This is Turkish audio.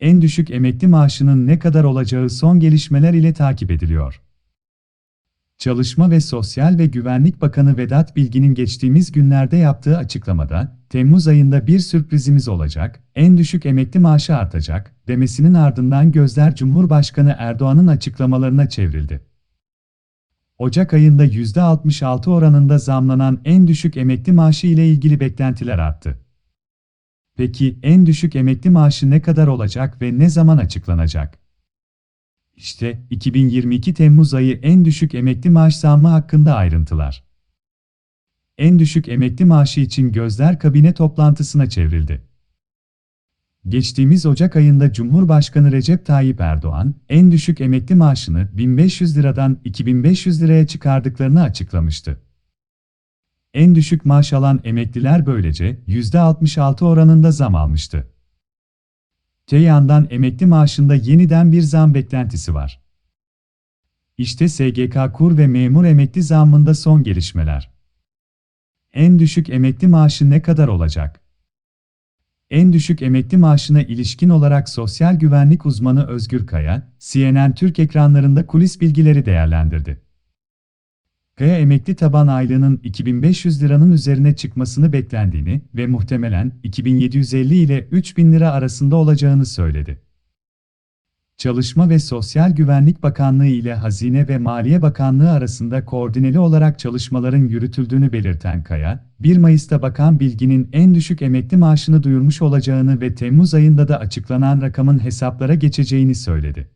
en düşük emekli maaşının ne kadar olacağı son gelişmeler ile takip ediliyor. Çalışma ve Sosyal ve Güvenlik Bakanı Vedat Bilgin'in geçtiğimiz günlerde yaptığı açıklamada, Temmuz ayında bir sürprizimiz olacak, en düşük emekli maaşı artacak, demesinin ardından gözler Cumhurbaşkanı Erdoğan'ın açıklamalarına çevrildi. Ocak ayında %66 oranında zamlanan en düşük emekli maaşı ile ilgili beklentiler arttı. Peki en düşük emekli maaşı ne kadar olacak ve ne zaman açıklanacak? İşte 2022 Temmuz ayı en düşük emekli maaş zammı hakkında ayrıntılar. En düşük emekli maaşı için gözler kabine toplantısına çevrildi. Geçtiğimiz Ocak ayında Cumhurbaşkanı Recep Tayyip Erdoğan, en düşük emekli maaşını 1500 liradan 2500 liraya çıkardıklarını açıklamıştı. En düşük maaş alan emekliler böylece %66 oranında zam almıştı. Te yandan emekli maaşında yeniden bir zam beklentisi var. İşte SGK kur ve memur emekli zammında son gelişmeler. En düşük emekli maaşı ne kadar olacak? En düşük emekli maaşına ilişkin olarak sosyal güvenlik uzmanı Özgür Kaya, CNN Türk ekranlarında kulis bilgileri değerlendirdi. Kaya emekli taban aylığının 2500 liranın üzerine çıkmasını beklendiğini ve muhtemelen 2750 ile 3000 lira arasında olacağını söyledi. Çalışma ve Sosyal Güvenlik Bakanlığı ile Hazine ve Maliye Bakanlığı arasında koordineli olarak çalışmaların yürütüldüğünü belirten Kaya, 1 Mayıs'ta Bakan Bilgin'in en düşük emekli maaşını duyurmuş olacağını ve Temmuz ayında da açıklanan rakamın hesaplara geçeceğini söyledi.